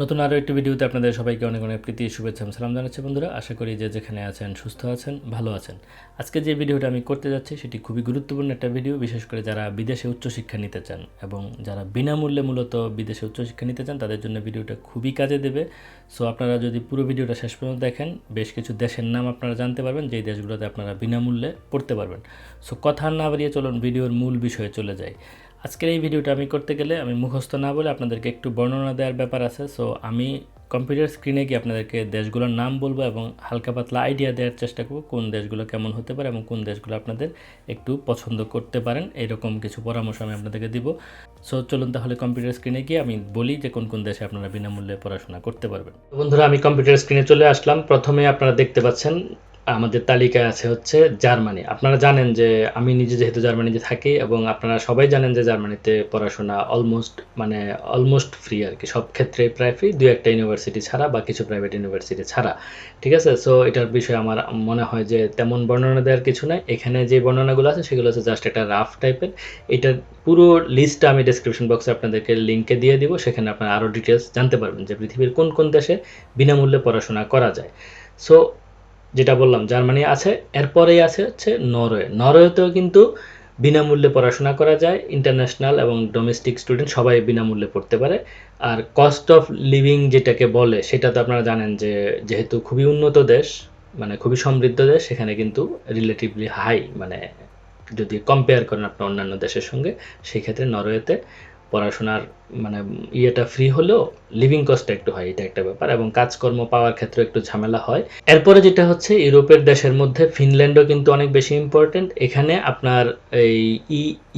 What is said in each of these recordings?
নতুন আরও একটি ভিডিওতে আপনাদের সবাইকে অনেক অনেক প্রীতি, শুভেচ্ছা সালাম জানাচ্ছি বন্ধুরা। আশা করি যে যেখানে আছেন, সুস্থ আছেন, ভালো আছেন। আজকে যে ভিডিওটা আমি করতে যাচ্ছি, সেটি খুবই গুরুত্বপূর্ণ একটা ভিডিও, বিশেষ করে যারা বিদেশে উচ্চশিক্ষা নিতে চান এবং যারা বিনামূল্যে মূলত বিদেশে উচ্চশিক্ষা নিতে চান, তাদের জন্য ভিডিওটা খুবই কাজে দেবে। সো আপনারা যদি পুরো ভিডিওটা শেষ পর্যন্ত দেখেন, বেশ কিছু দেশের নাম আপনারা জানতে পারবেন, যেই দেশগুলোতে আপনারা বিনামূল্যে পড়তে পারবেন। সো কথা না বাড়িয়ে চলুন, ভিডিওর মূল বিষয়ে চলে যাই। আজকের এই ভিডিওটা আমি করতে গেলে আমি মুখস্থ না বলে আপনাদেরকে একটু বর্ণনা দেওয়ার ব্যাপার আছে। সো আমি কম্পিউটার স্ক্রিনে গিয়ে আপনাদেরকে দেশগুলোর নাম বলব এবং হালকা পাতলা আইডিয়া দেওয়ার চেষ্টা করব কোন দেশগুলো কেমন হতে পারে এবং কোন দেশগুলো আপনাদের একটু পছন্দ করতে পারেন। এরকম কিছু পরামর্শ আমি আপনাদেরকে দিব। সো চলুন তাহলে কম্পিউটার স্ক্রিনে গিয়ে আমি বলি যে কোন কোন দেশে আপনারা বিনামূল্যে পড়াশোনা করতে পারবেন। বন্ধুরা, আমি কম্পিউটার স্ক্রিনে চলে আসলাম। প্রথমে আপনারা দেখতে পাচ্ছেন আমাদের তালিকায় আছে হচ্ছে জার্মানি। আপনারা জানেন যে আমি নিজে যেহেতু জার্মানিতে থাকি এবং আপনারা সবাই জানেন যে জার্মানিতে পড়াশোনা অলমোস্ট মানে অলমোস্ট ফ্রি আর কি। সব ক্ষেত্রে প্রায় ফ্রি দু একটা ইউনিভার্সিটি ছাড়া বা কিছু প্রাইভেট ইউনিভার্সিটি ছাড়া। ঠিক আছে? সো এটার বিষয়ে আমার মনে হয় যে তেমন বর্ণনা দেওয়ার কিছু নাই। এখানে যে বর্ণনাগুলো আছে সেগুলো হচ্ছে জাস্ট একটা রাফ টাইপের এটার পুরো লিস্টটা আমি ডিসক্রিপশন বক্সে আপনাদেরকে লিঙ্কে দিয়ে দিব। সেখানে আপনারা আরও ডিটেলস জানতে পারবেন যে পৃথিবীর কোন কোন দেশে বিনামূল্যে পড়াশোনা করা যায়। সো যেটা বললাম, জার্মানি আছে, এরপরেই আছে হচ্ছে নরওয়ে। নরওয়েতেও কিন্তু বিনামূল্যে পড়াশোনা করা যায় ইন্টারন্যাশনাল এবং ডোমেস্টিক স্টুডেন্ট সবাই বিনামূল্যে পড়তে পারে। আর কস্ট অফ লিভিং যেটাকে বলে, সেটা তো আপনারা জানেন যে, যেহেতু খুবই উন্নত দেশ মানে খুবই সমৃদ্ধ দেশ, সেখানে কিন্তু রিলেটিভলি হাই মানে যদি কম্পেয়ার করেন আপনার অন্যান্য দেশের সঙ্গে সেই ক্ষেত্রে নরওয়েতে পড়াশোনার মানে ইয়েটা ফ্রি হলেও লিভিং কস্টটা একটু হয়, এটা একটা ব্যাপার। এবং কাজকর্ম পাওয়ার ক্ষেত্রে একটু ঝামেলা হয়। এরপরে যেটা হচ্ছে, ইউরোপের দেশের মধ্যে ফিনল্যান্ডও কিন্তু অনেক বেশি ইম্পর্টেন্ট এখানে আপনার এই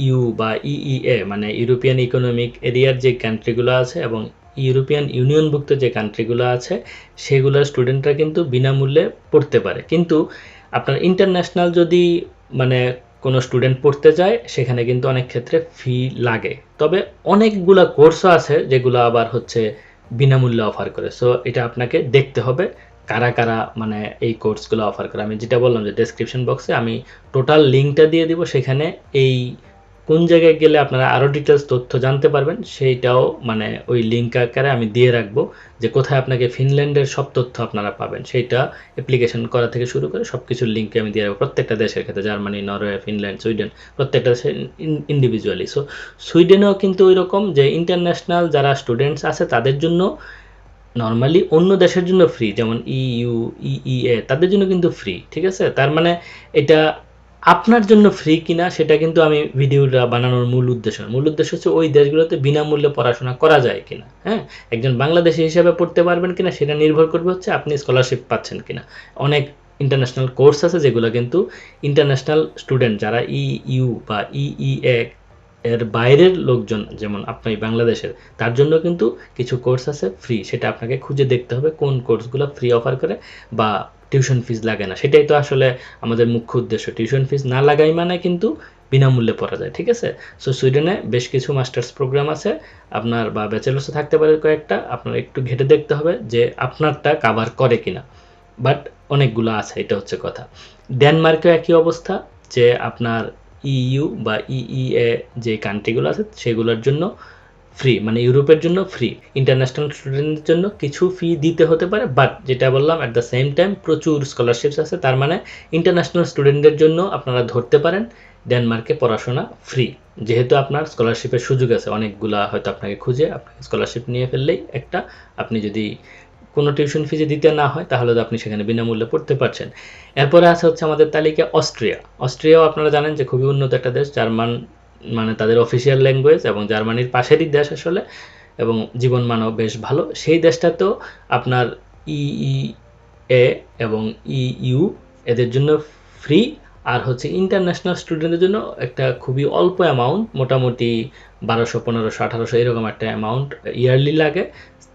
ইইউ বা ইইএ মানে ইউরোপিয়ান ইকোনমিক এরিয়ার যে কান্ট্রিগুলো আছে এবং ইউরোপিয়ান ইউনিয়নভুক্ত যে কান্ট্রিগুলো আছে, সেগুলোর স্টুডেন্টরা কিন্তু বিনামূল্যে পড়তে পারে। কিন্তু আপনার ইন্টারন্যাশনাল যদি মানে কোনো স্টুডেন্ট পড়তে যায়, সেখানে কিন্তু অনেক ক্ষেত্রে ফি লাগে। তবে অনেকগুলা কোর্সও আছে যেগুলো আবার হচ্ছে বিনামূল্যে অফার করে। সো এটা আপনাকে দেখতে হবে কারা কারা মানে এই কোর্সগুলো অফার করে। আমি যেটা বললাম যে ডেসক্রিপশন বক্সে আমি টোটাল লিঙ্কটা দিয়ে দিব, সেখানে এই কোন জায়গায় গেলে আপনারা আরও ডিটেলস তথ্য জানতে পারবেন, সেইটাও মানে ওই লিঙ্ক আকারে আমি দিয়ে রাখব যে কোথায় আপনাকে ফিনল্যান্ডের সব তথ্য আপনারা পাবেন। সেইটা অ্যাপ্লিকেশন করা থেকে শুরু করে সব কিছুর লিঙ্কে আমি দিয়ে রাখব। প্রত্যেকটা দেশের ক্ষেত্রে, জার্মানি, নরওয়ে, ফিনল্যান্ড, সুইডেন, প্রত্যেকটা দেশে ইন্ডিভিজুয়ালি সো সুইডেনেও কিন্তু ওই রকম যে ইন্টারন্যাশনাল যারা স্টুডেন্টস আছে, তাদের জন্য নর্মালি অন্য দেশের জন্য ফ্রি যেমন ইইউ ইইএ তাদের জন্য কিন্তু ফ্রি ঠিক আছে? তার মানে এটা আপনার জন্য ফ্রি কিনা সেটা কিন্তু আমি ভিডিওটা বানানোর মূল উদ্দেশ্য মূল উদ্দেশ্য হচ্ছে ওই দেশগুলোতে বিনামূল্যে পড়াশোনা করা যায় কিনা হ্যাঁ? একজন বাংলাদেশি হিসাবে পড়তে পারবেন কিনা সেটা নির্ভর করবে হচ্ছে আপনি স্কলারশিপ পাচ্ছেন কিনা। অনেক ইন্টারন্যাশনাল কোর্স আছে যেগুলো কিন্তু ইন্টারন্যাশনাল স্টুডেন্ট যারা ই ইউ বা ইইএ এর বাইরের লোকজন, যেমন আপনি বাংলাদেশের, তার জন্য কিন্তু কিছু কোর্স আছে ফ্রি সেটা আপনাকে খুঁজে দেখতে হবে কোন কোর্সগুলো ফ্রি অফার করে বা টিউশন ফিস লাগে না। সেটাই তো আসলে আমাদের মুখ্য উদ্দেশ্য। টিউশন ফিস না লাগাই মানে কিন্তু বিনামূল্যে পড়া যায়, ঠিক আছে? সো সুইডেনে বেশ কিছু মাস্টার্স প্রোগ্রাম আছে। আপনার বা ব্যাচেলার্সও থাকতে পারে কয়েকটা। আপনার একটু ঘেটে দেখতে হবে যে আপনারটা কাভার করে কিনা। বাট অনেকগুলো আছে, এটা হচ্ছে কথা। ডেনমার্কেও একই অবস্থা যে আপনার ইইউ বা ইইএ যে কান্ট্রিগুলো আছে, সেগুলোর জন্য ফ্রি মানে ইউরোপের জন্য ফ্রি ইন্টারন্যাশনাল স্টুডেন্টদের জন্য কিছু ফি দিতে হতে পারে বাট যেটা বললাম অ্যাট দ্য সেম টাইম প্রচুর স্কলারশিপস আছে, তার মানে ইন্টারন্যাশনাল স্টুডেন্টদের জন্য আপনারা ধরতে পারেন ডেনমার্কে পড়াশোনা ফ্রি যেহেতু আপনার স্কলারশিপের সুযোগ আছে, অনেকগুলা হয়তো আপনাকে খুঁজে আপনাকে স্কলারশিপ নিয়ে ফেললেই একটা, আপনি যদি কোনো টিউশন ফি দিতে না হয়, তাহলে তো আপনি সেখানে বিনামূল্যে পড়তে পারছেন। এরপরে আছে হচ্ছে আমাদের তালিকা অস্ট্রিয়া, অস্ট্রিয়াও আপনারা জানেন যে খুবই উন্নত একটা দেশ, জার্মান মানে তাদের অফিসিয়াল ল্যাঙ্গুয়েজ এবং জার্মানির পাশেরই দেশ আসলে, এবং জীবনমানও বেশ ভালো। সেই দেশটাতেও আপনার ইই এ এবং ইইউ এদের জন্য ফ্রি আর হচ্ছে ইন্টারন্যাশনাল স্টুডেন্টদের জন্য একটা খুবই অল্প অ্যামাউন্ট মোটামুটি বারোশো, পনেরোশো, আঠারোশো, এরকম একটা অ্যামাউন্ট ইয়ারলি লাগে।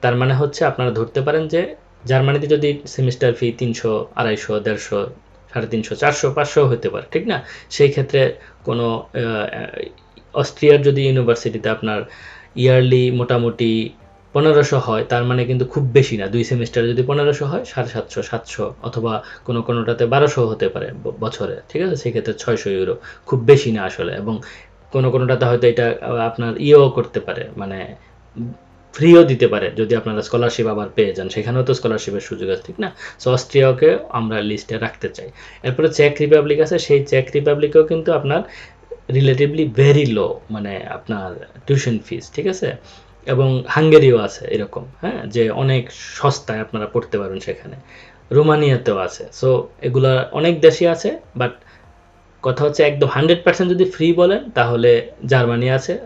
তার মানে হচ্ছে আপনারা ধরতে পারেন যে জার্মানিতে যদি সেমিস্টার ফি তিনশো, আড়াইশো, দেড়শো, সাড়ে তিনশো, চারশো, পাঁচশো হতে পারে, ঠিক না? সেই ক্ষেত্রে কোনো অস্ট্রিয়ার যদি ইউনিভার্সিটিতে আপনার ইয়ারলি মোটামুটি পনেরোশো হয়, তার মানে কিন্তু খুব বেশি না। দুই সেমিস্টার যদি পনেরোশো হয়, সাড়ে সাতশো সাতশো অথবা কোনো কোনোটাতে বারোশো হতে পারে বছরে, ঠিক আছে? সেক্ষেত্রে ছয়শো ইউরো খুব বেশি না আসলে। এবং কোনো কোনোটাতে হয়তো এটা আপনার ইয়েও করতে পারে মানে ফ্রিও দিতে পারে, যদি আপনারা স্কলারশিপ আবার পেয়ে যান। সেখানেও তো স্কলারশিপের সুযোগ আছে, ঠিক না? সো অস্ট্রিয়াকে আমরা লিস্টে রাখতে চাই। এরপরে চেক রিপাবলিক আছে, সেই চেক রিপাবলিকেও কিন্তু আপনার রিলেটিভলি ভেরি লো মানে আপনার টিউশন ফিস ঠিক আছে? এবং হাঙ্গেরিও আছে এরকম হ্যাঁ? যে অনেক সস্তায় আপনারা পড়তে পারবেন সেখানে। রোমানিয়াতেও আছে। সো এগুলা অনেক দেশই আছে বাট কথা হচ্ছে একদম হান্ড্রেড পার্সেন্ট যদি ফ্রি বলেন, তাহলে জার্মানি আছে।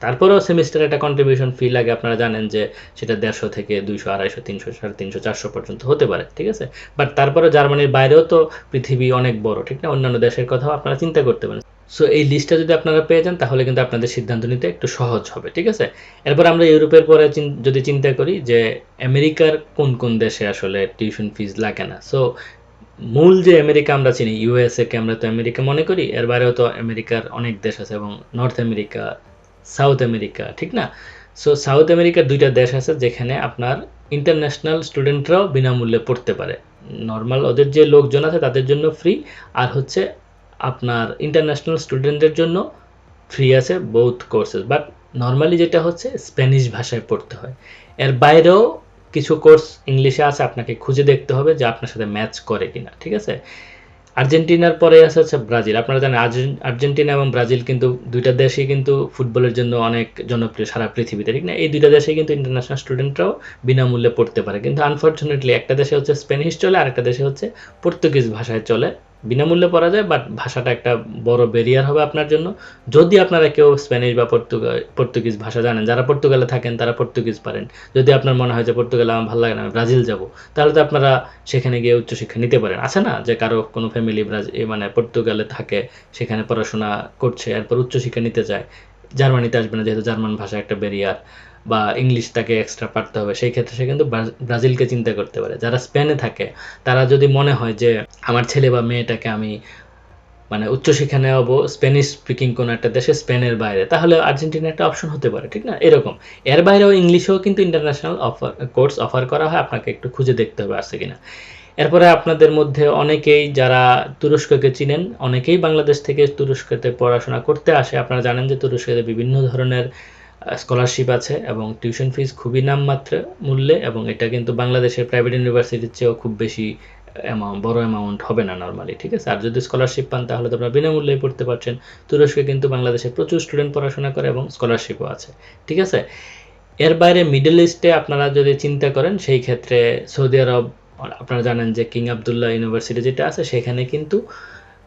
তারপরেও সেমিস্টারে একটা কন্ট্রিবিউশন ফি লাগে, আপনারা জানেন যে সেটা দেড়শো থেকে দুইশো, আড়াইশো, তিনশো, সাড়ে তিনশো, চারশো পর্যন্ত হতে পারে, ঠিক আছে? বাট তারপরে জার্মানির বাইরেও তো পৃথিবী অনেক বড়, ঠিক না? অন্যান্য দেশের কথাও আপনারা চিন্তা করতে পারেন। সো এই লিস্টটা যদি আপনারা পেয়ে যান, তাহলে কিন্তু আপনাদের সিদ্ধান্ত নিতে একটু সহজ হবে, ঠিক আছে? এরপর আমরা ইউরোপের পরে যদি চিন্তা করি যে, আমেরিকার কোন কোন দেশে আসলে টিউশন ফিজ লাগে না? সো মূল যে আমেরিকা আমরা চিনি ইউএসএ কে আমরা তো আমেরিকা মনে করি, এর বাইরেও তো আমেরিকার অনেক দেশ আছে, এবং নর্থ আমেরিকা সাউথ আমেরিকা ঠিক না? সো সাউথ আমেরিকার দুইটা দেশ আছে, যেখানে আপনার ইন্টারন্যাশনাল স্টুডেন্টরাও বিনামূল্যে পড়তে পারে। নর্মাল ওদের যে লোকজন আছে, তাদের জন্য ফ্রি আর হচ্ছে আপনার ইন্টারন্যাশনাল স্টুডেন্টদের জন্য ফ্রি আছে বোথ কোর্সেস বাট নর্মালি যেটা হচ্ছে স্প্যানিশ ভাষায় পড়তে হয়। এর বাইরেও কিছু কোর্স ইংলিশে আছে, আপনাকে খুঁজে দেখতে হবে যে আপনার সাথে ম্যাচ করে কিনা, ঠিক আছে? আর্জেন্টিনার পরে আছে হচ্ছে ব্রাজিল, আপনারা জানেন আর্জেন- আর্জেন্টিনা এবং ব্রাজিল কিন্তু দুইটা দেশই কিন্তু ফুটবলের জন্য অনেক জনপ্রিয় সারা পৃথিবীতে, ঠিক না? এই দুইটা দেশে কিন্তু ইন্টারন্যাশনাল স্টুডেন্টরাও বিনামূল্যে পড়তে পারে, কিন্তু আনফর্চুনেটলি একটা দেশে হচ্ছে স্প্যানিশ চলে আর একটা দেশে হচ্ছে পর্তুগিজ ভাষায় চলে। বিনামূল্যে পড়া যায় বাট ভাষাটা একটা বড় ব্যারিয়ার হবে আপনার জন্য। যদি আপনারা কেউ স্প্যানিশ বা পর্তুগা পর্তুগিজ ভাষা জানেন, যারা পর্তুগালে থাকেন, তারা পর্তুগিজ পারেন। যদি আপনার মনে হয় যে পর্তুগালে আমার ভালো লাগে না ব্রাজিল যাব। তাহলে তো আপনারা সেখানে গিয়ে উচ্চশিক্ষা নিতে পারেন। আছে না যে কারও কোনো ফ্যামিলি ব্রাজিল মানে পর্তুগালে থাকে, সেখানে পড়াশোনা করছে, এরপর উচ্চশিক্ষা নিতে চায় জার্মানিতে আসবে না, যেহেতু জার্মান ভাষা একটা ব্যারিয়ার বা ইংলিশ তাকে এক্সট্রা পারতে হবে, সেই ক্ষেত্রে সে কিন্তু ব্রাজিলকে চিন্তা করতে পারে। যারা স্পেনে থাকে, তারা যদি মনে হয় যে আমার ছেলে বা মেয়েটাকে আমি মানে উচ্চশিক্ষা নেওয়াবো স্প্যানিশ স্পিকিং কোনো একটা দেশে, স্পেনের বাইরে, তাহলে আর্জেন্টিনা একটা অপশন হতে পারে, ঠিক না? এরকম। এর বাইরেও ইংলিশেও কিন্তু ইন্টারন্যাশনাল অফার কোর্স অফার করা হয়, আপনাকে একটু খুঁজে দেখতে হবে আছে কিনা। এরপরে আপনাদের মধ্যে অনেকেই যারা তুরস্ককে চিনেন, অনেকেই বাংলাদেশ থেকে তুরস্কতে পড়াশোনা করতে আসে। আপনারা জানেন যে তুরস্কতে বিভিন্ন ধরনের স্কলারশিপ আছে এবং টিউশন ফিজ খুবই নামমাত্র মূল্যে এবং এটা কিন্তু বাংলাদেশের প্রাইভেট ইউনিভার্সিটির চেয়েও খুব বেশি অ্যামাউন্ট বড় অ্যামাউন্ট হবে না নর্মালি ঠিক আছে? আর যদি স্কলারশিপ পান তাহলে তো আপনারা বিনামূল্যে পড়তে পারছেন। তুরস্কে কিন্তু বাংলাদেশে প্রচুর স্টুডেন্ট পড়াশোনা করে এবং স্কলারশিপও আছে, ঠিক আছে? এর বাইরে মিডল ইস্টে আপনারা যদি চিন্তা করেন, সেই ক্ষেত্রে সৌদি আরব, আপনারা জানেন যে কিং আবদুল্লাহ ইউনিভার্সিটি যেটা আছে, সেখানে কিন্তু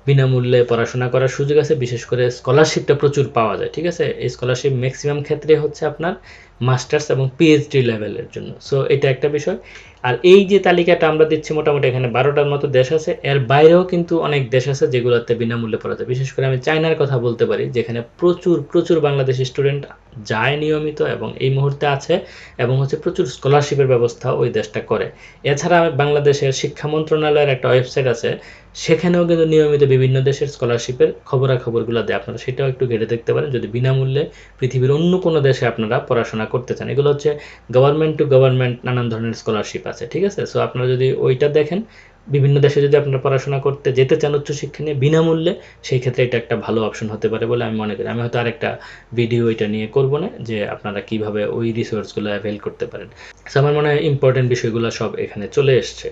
বিনামূল্যে পড়াশোনা করার সুযোগ আছে, বিশেষ করে স্কলারশিপটা প্রচুর পাওয়া যায়, ঠিক আছে? এই স্কলারশিপ ম্যাক্সিমাম ক্ষেত্রে হচ্ছে আপনার মাস্টার্স এবং পিএইচডি লেভেলের জন্য। সো এটা একটা বিষয়। আর এই যে তালিকাটা আমরা দিচ্ছি মোটামুটি এখানে বারোটার মতো দেশ আছে। এর বাইরেও কিন্তু অনেক দেশ আছে যেগুলোতে বিনামূল্যে পড়া যায়। বিশেষ করে আমি চায়নার কথা বলতে পারি, যেখানে প্রচুর প্রচুর বাংলাদেশি স্টুডেন্ট যায় নিয়মিত এবং এই মুহূর্তে আছে এবং হচ্ছে প্রচুর স্কলারশিপের ব্যবস্থা ওই দেশটা করে। এছাড়া বাংলাদেশের শিক্ষা মন্ত্রণালয়ের একটা ওয়েবসাইট আছে। সেখানেও কিন্তু নিয়মিত বিভিন্ন দেশের স্কলারশিপের খবরাখবরগুলো দেয়। আপনারা সেটাও একটু ঘেটে দেখতে পারেন। যদি বিনামূল্যে পৃথিবীর অন্য কোনো দেশে আপনারা পড়াশোনা করতে চান। এগুলো হচ্ছে গভর্নমেন্ট টু গভর্নমেন্ট নানান ধরনের স্কলারশিপ আছে, ঠিক আছে? সো আপনারা যদি ওইটা দেখেন, বিভিন্ন দেশে যদি আপনারা পড়াশোনা করতে যেতে চান উচ্চশিক্ষা নিয়ে বিনামূল্যে, সেই ক্ষেত্রে এটা একটা ভালো অপশন হতে পারে বলে আমি মনে করি। আমি হয়তো আরেকটা ভিডিও এটা নিয়ে করব না, যে আপনারা কীভাবে ওই রিসোর্সগুলো অ্যাভেল করতে পারেন। সো আমার মনে হয় ইম্পর্টেন্ট বিষয়গুলো সব এখানে চলে এসছে।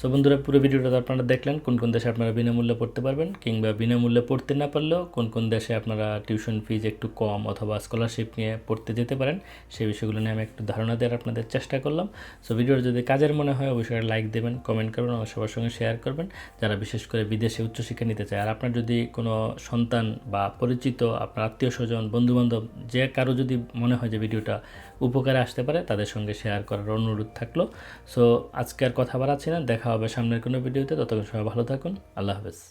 সো বন্ধুরা, পুরো ভিডিওটা আপনারা দেখলেন, কোন কোন দেশে আপনারা বিনামূল্যে পড়তে পারবেন, কিংবা বিনামূল্যে পড়তে না পারলেও কোন কোন দেশে আপনারা টিউশন ফিজ একটু কম অথবা স্কলারশিপ নিয়ে পড়তে যেতে পারেন সেই বিষয়গুলো নিয়ে আমি একটু ধারণা দেওয়ার আপনাদের চেষ্টা করলাম। সো ভিডিওটা যদি কাজের মনে হয়, অবশ্যই লাইক দেবেন কমেন্ট করবেন আমার সবার সঙ্গে শেয়ার করবেন। যারা বিশেষ করে বিদেশে উচ্চশিক্ষা নিতে চায়, আর আপনার যদি কোনো সন্তান বা পরিচিত, আপনার আত্মীয় স্বজন, বন্ধুবান্ধব, যে কারও যদি মনে হয় যে ভিডিওটা উপকারে আসতে পারে, তাদের সঙ্গে শেয়ার করার অনুরোধ থাকল। সো আজকে আর কথা বাড়াচ্ছি না দেখা হবে সামনের কোনো ভিডিওতে। ততক্ষণ সবাই ভালো থাকুন। আল্লাহ হাফেজ।